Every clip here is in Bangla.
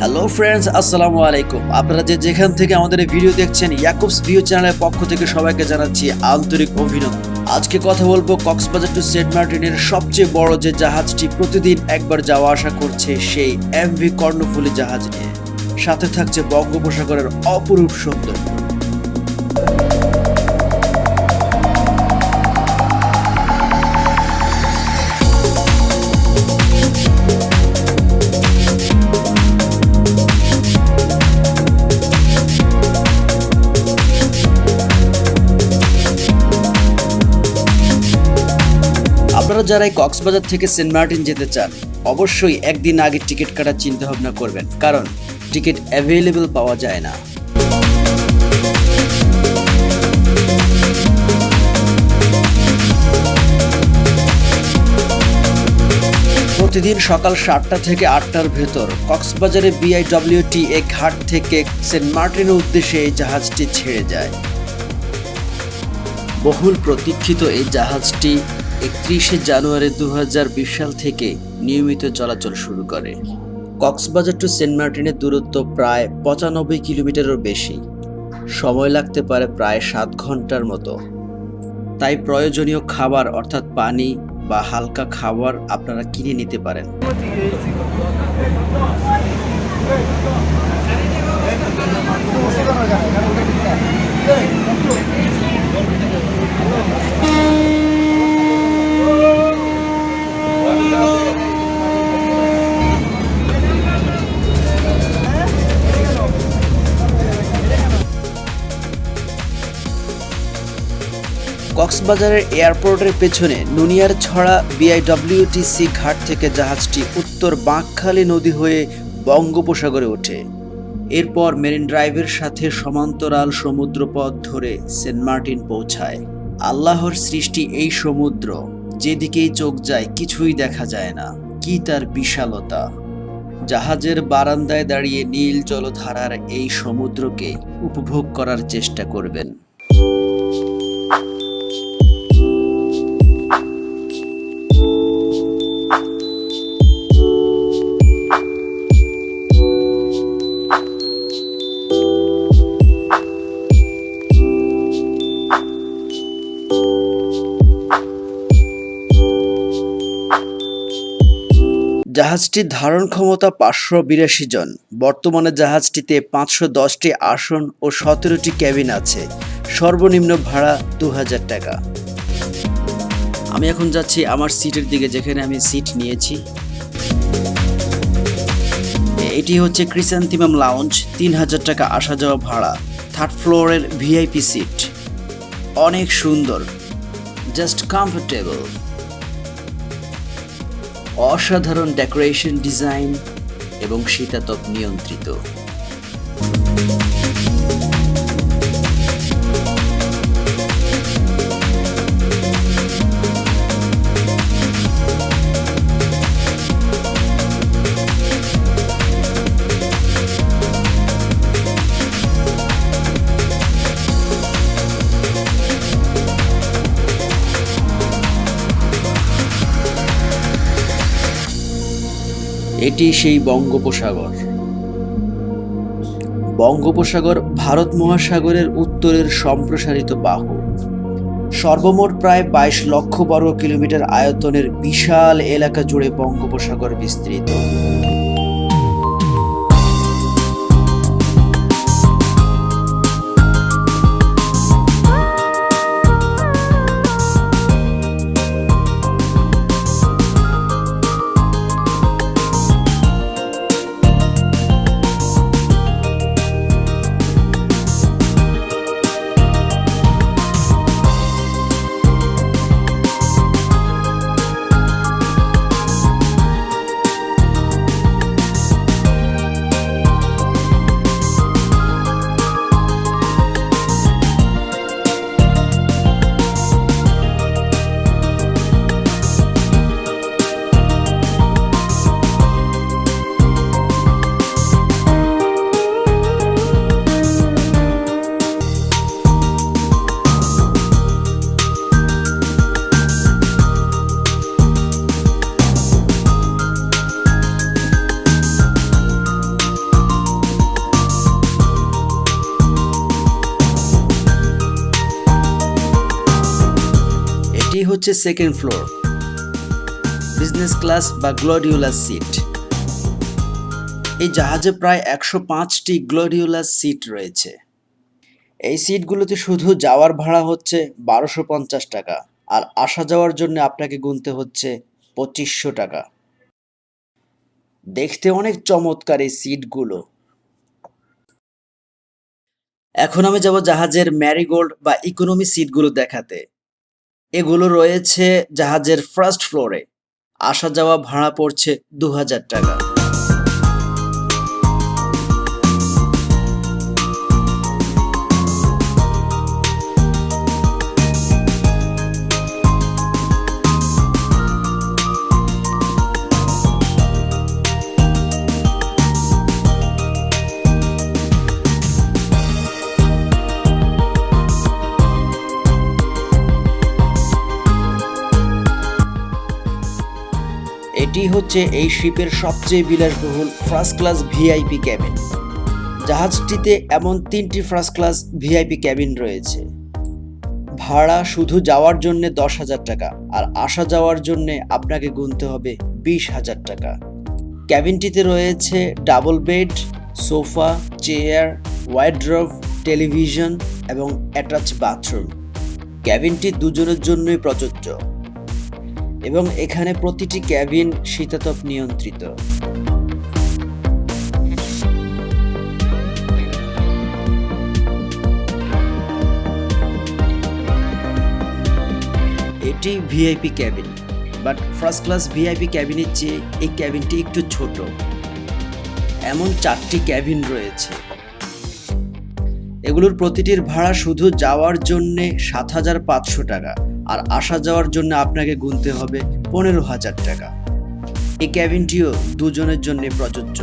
হ্যালো ফ্রেন্ডস আসসালামু আলাইকুম আপনারা যে যেখান থেকে আমাদের এই ভিডিও দেখছেন ইয়াকুবস ভিউ চ্যানেলের পক্ষ থেকে সবাইকে জানাচ্ছি আন্তরিক অভিনন্দন। আজকে কথা বলব কক্সবাজার টু সেন্ট মার্টিনের সবচেয়ে বড় যে জাহাজটি প্রতিদিন একবার যাওয়া আসা করছে, সেই এমভি কর্ণফুলি জাহাজ নিয়ে। সাথে থাকছে বঙ্গোপসাগরের অপরূপ সৌন্দর্য। আপনারা যারা কক্সবাজার থেকে সেন্ট মার্টিন যেতে চান, অবশ্যই একদিন আগে টিকিট কাটার চিন্তা ভাবনা করবেন, কারণ টিকিট অ্যাভেলেবল পাওয়া যায় না। প্রতিদিন সকাল সাতটা থেকে আটটার ভেতর কক্সবাজারে বিআইডব্লিউটি এ ঘাট থেকে সেন্ট মার্টিনের উদ্দেশ্যে এই জাহাজটি ছেড়ে যায়। বহুল প্রতীক্ষিত এই জাহাজটি একত্রিশে জানুয়ারি দু হাজার বিশ সাল থেকে নিয়মিত চলাচল শুরু করে। কক্সবাজার টু সেন্ট মার্টিনের দূরত্ব প্রায় পঁচানব্বই কিলোমিটারও বেশি। সময় লাগতে পারে প্রায় সাত ঘণ্টার মতো। তাই প্রয়োজনীয় খাবার অর্থাৎ পানি বা হালকা খাবার আপনারা কিনে নিতে পারেন। কক্সবাজারের এয়ারপোর্টের পেছনে নুনিয়ার ছড়া বিআইডব্লিউটিসি ঘাট থেকে জাহাজটি উত্তর বাঁকখালী নদী হয়ে বঙ্গোপসাগরে ওঠে। এরপর মেরিন ড্রাইভের সাথে সমান্তরাল সমুদ্রপথ ধরে সেন্ট মার্টিন পৌঁছায়। আল্লাহর সৃষ্টি এই সমুদ্র। যেদিকেই চোখ যায়, কিছুই দেখা যায় না। কি তার বিশালতা! জাহাজের বারান্দায় দাঁড়িয়ে নীল জলধারার এই সমুদ্রকে উপভোগ করার চেষ্টা করবেন। জাহাজটির ধারণ ক্ষমতা পাঁচশো বিরাশি জন। বর্তমানে জাহাজটিতে পাঁচশো দশটি আসন ও সতেরোটি ক্যাবিন আছে। সর্বনিম্ন ভাড়া দু হাজার টাকা। আমি এখন যাচ্ছি আমার সিটের দিকে, যেখানে আমি সিট নিয়েছি। এটি হচ্ছে ক্রিসান্তিমাম লাউঞ্জ তিন হাজার টাকা আসা যাওয়া ভাড়া, থার্ড ফ্লোরের ভিআইপি সিট। অনেক সুন্দর, জাস্ট কমফোর্টেবল। অসাধারণ ডেকোরেশন ডিজাইন এবং শীতাতপ নিয়ন্ত্রিত। এটি সেই বঙ্গোপসাগর। বঙ্গোপসাগর ভারত মহাসাগরের উত্তরের সম্প্রসারিত বাহু। সর্বমোট প্রায় বাইশ লক্ষ বর্গ কিলোমিটার আয়তনের বিশাল এলাকা জুড়ে বঙ্গোপসাগর বিস্তৃত। হচ্ছে সেকেন্ড ফ্লোর বিজনেস ক্লাস বা গ্লোডিওলাস সিট এই জাহাজে প্রায় একশো পাঁচটি গ্লোডিওলাস সিট রয়েছে। এই সিটগুলোতে শুধু যাওয়ার ভাড়া হচ্ছে বারোশো পঞ্চাশ টাকা আর আসা যাওয়ার জন্য আপনাকে গুনতে হচ্ছে পঁচিশশো টাকা। দেখতে অনেক চমৎকার এই সিটগুলো এখন আমি যাব জাহাজের ম্যারিগোল্ড বা ইকোনমি সিটগুলো দেখাতে। এগুলো রয়েছে জাহাজের ফার্স্ট ফ্লোরে আসা যাওয়া ভাড়া পড়ছে দু হাজার টাকা। এটি হচ্ছে এই শিপের সবচেয়ে বিলাসবহুল ফার্স্ট ক্লাস ভিআইপি ক্যাবিন জাহাজটিতে এমন তিনটি ফার্স্ট ক্লাস ভিআইপি ক্যাবিন রয়েছে। ভাড়া শুধু যাওয়ার জন্য দশ হাজার টাকা, আর আসা যাওয়ার জন্য আপনাকে গুনতে হবে বিশ হাজার টাকা। ক্যাবিনটিতে রয়েছে double bed sofa chair wardrobe television এবং অ্যাটাচ বাথরুম ক্যাবিনটি দুজনের জন্যই প্রযোজ্য। এবং এখানে প্রতিটি ক্যাবিন শীতাতপ নিয়ন্ত্রিত। এটি VIP cabin but first class VIP ক্যাবিনের চেয়ে এই ক্যাবিনটি একটু ছোট। এমন চারটি ক্যাবিন রয়েছে। এগুলোর প্রতিটির ভাড়া শুধু যাওয়ার জন্যে সাত হাজার পাঁচশো টাকা। আর আসা যাওয়ার জন্য আপনাকে গুনতে হবে পনেরো হাজার টাকা। এই ক্যাবিনটিও দুজনের জন্য প্রযোজ্য।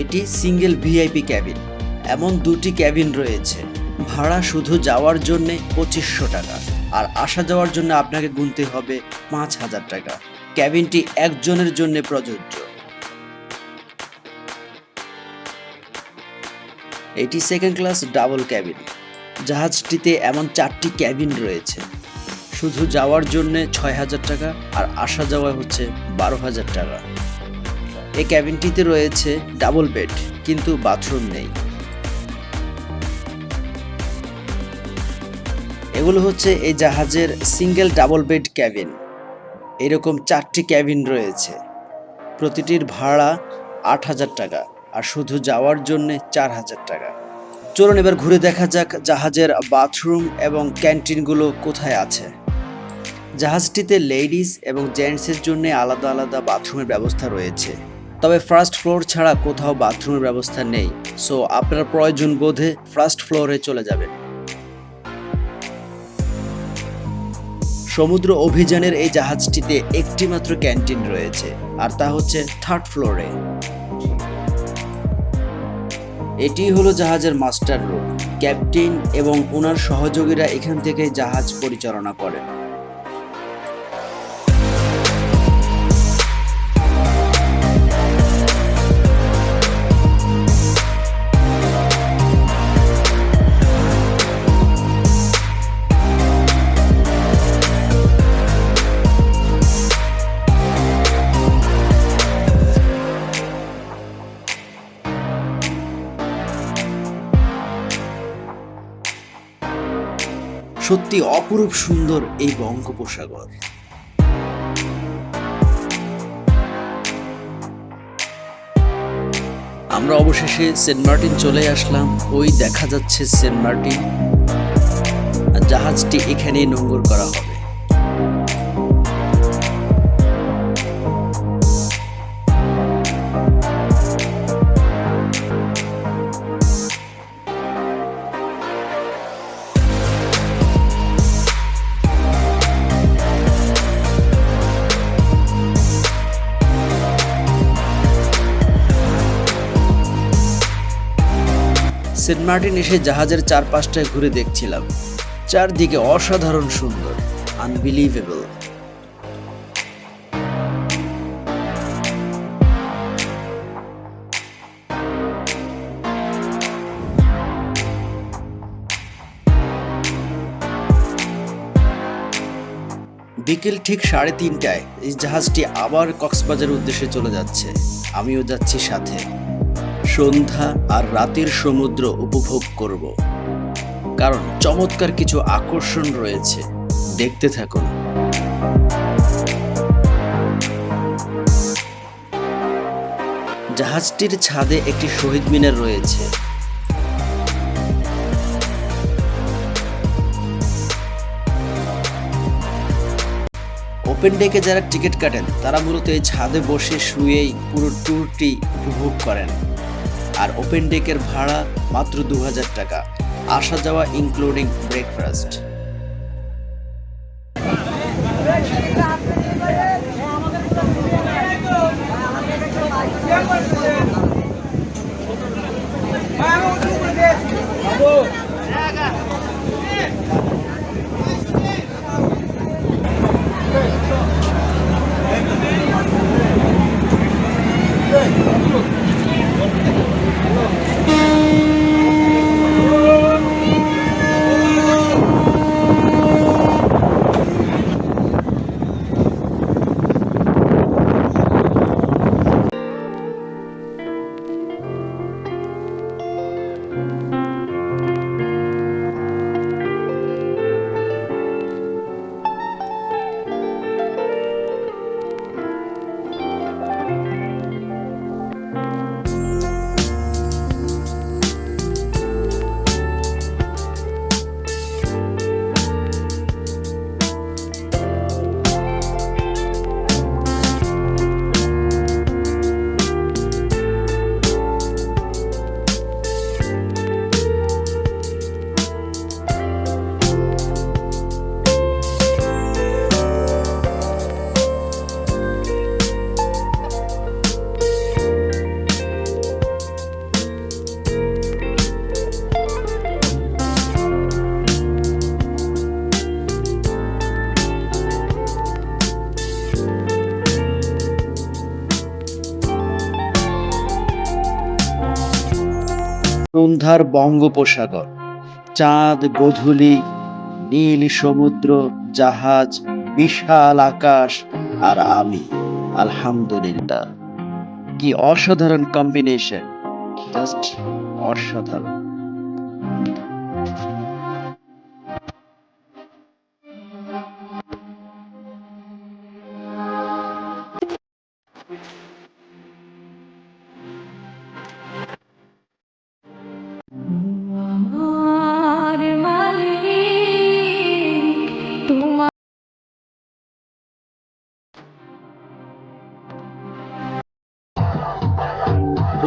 এটি সিঙ্গেল ভিআইপি ক্যাবিন। এমন দুটি ক্যাবিন রয়েছে। ভাড়া শুধু যাওয়ার জন্যে পঁচিশশো টাকা, আর আসা যাওয়ার জন্য আপনাকে গুনতে হবে পাঁচ হাজার টাকা। ক্যাবিনটি একজনের জন্য প্রযোজ্য। এটি সেকেন্ড ক্লাস ডাবল ক্যাবিন জাহাজটিতে এমন চারটি ক্যাবিন রয়েছে। শুধু যাওয়ার জন্য ছয় হাজার টাকা আর আসা যাওয়া হচ্ছে বারো হাজার টাকা। এই ক্যাবিনটিতে রয়েছে ডাবল বেড কিন্তু বাথরুম নেই। এগুলো হচ্ছে এই জাহাজের সিঙ্গেল ডাবল বেড ক্যাবিন এরকম চারটি ক্যাবিন রয়েছে। প্রতিটির ভাড়া আট হাজার টাকা আর শুধু যাওয়ার জন্যে চার হাজার টাকা। চলুন এবার ঘুরে দেখা যাক জাহাজের বাথরুম এবং ক্যান্টিনগুলো কোথায় আছে। জাহাজটিতে লেডিস এবং জেন্টসের জন্য আলাদা আলাদা বাথরুমের ব্যবস্থা রয়েছে। তবে ফার্স্ট ফ্লোর ছাড়া কোথাও বাথরুমের ব্যবস্থা নেই। সো আপনার প্রয়োজন বোধে ফার্স্ট ফ্লোরে চলে যাবেন। সমুদ্র অভিযানের এই জাহাজটিতে একটি মাত্র ক্যান্টিন রয়েছে, আর তা হচ্ছে থার্ড ফ্লোরে। এটি হলো জাহাজের মাস্টার রুম। ক্যাপ্টেন এবং ওনার সহযোগীরা এখান থেকে জাহাজ পরিচালনা করেন। সত্যি অপরূপ সুন্দর এই বঙ্গোপসাগর। আমরা অবশেষে সেন্ট মার্টিন চলে আসলাম, ওই দেখা যাচ্ছে সেন্ট মার্টিন। জাহাজটি এখানেই নোঙ্গর করা হবে। সেন্ট মার্টিন এসে জাহাজের চারপাশটায় ঘুরে দেখছিলাম। চারদিকে অসাধারণ সুন্দর আনবিলিভেবল বিকেল ঠিক সাড়ে তিনটায় এই জাহাজটি আবার কক্সবাজারের উদ্দেশ্যে চলে যাচ্ছে। আমিও যাচ্ছি সাথে। সন্ধ্যা আর রাতের সমুদ্র উপভোগ করব। কারণ চমৎকার কিছু আকর্ষণ রয়েছে। দেখতে থাকুন। জাহাজটির ছাদে একটি শহীদ মিনার রয়েছে। ওপেন ডেকে যারা টিকিট কাটেন, তারা মূলত এই ছাদে বসে শুয়েই পুরো ট্যুরটি উপভোগ করেন। আর ওপেন ডেকের ভাড়া মাত্র দু হাজার টাকা। আসা যাওয়া ইনক্লুডিং ব্রেকফাস্ট সন্ধ্যার বঙ্গোপসাগর। চাঁদ, গধূলি, নীল সমুদ্র, জাহাজ, বিশাল আকাশ আর আমি, আলহামদুলিল্লাহ। কি অসাধারণ কম্বিনেশন জাস্ট অসাধারণ।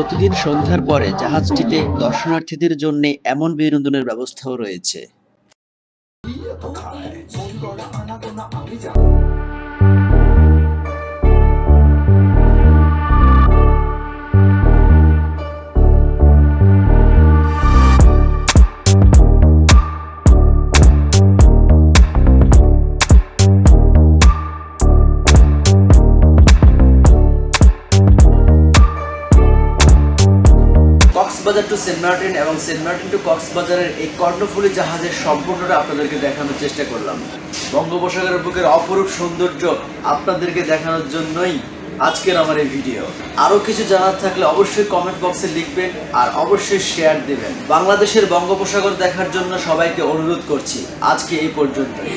প্রতিদিন সন্ধ্যার পরে জাহাজটিতে দর্শনার্থীদের জন্য এমন বিনোদনের ব্যবস্থাও রয়েছে। টু সেন্ট মার্টিন এবং সেন্ট মার্টিন টু কক্সবাজারের এই কর্ণফুলী জাহাজের সম্পূর্ণটা আপনাদেরকে দেখানোর চেষ্টা করলাম। বঙ্গোপসাগরের বুকের অপরূপ সৌন্দর্য আপনাদেরকে দেখানোর জন্যই আজকের আমার এই ভিডিও। আরও কিছু জানার থাকলে অবশ্যই কমেন্ট বক্সে লিখবেন আর অবশ্যই শেয়ার দিবেন। বাংলাদেশের বঙ্গোপসাগর দেখার জন্য সবাইকে অনুরোধ করছি। আজকে এই পর্যন্তই।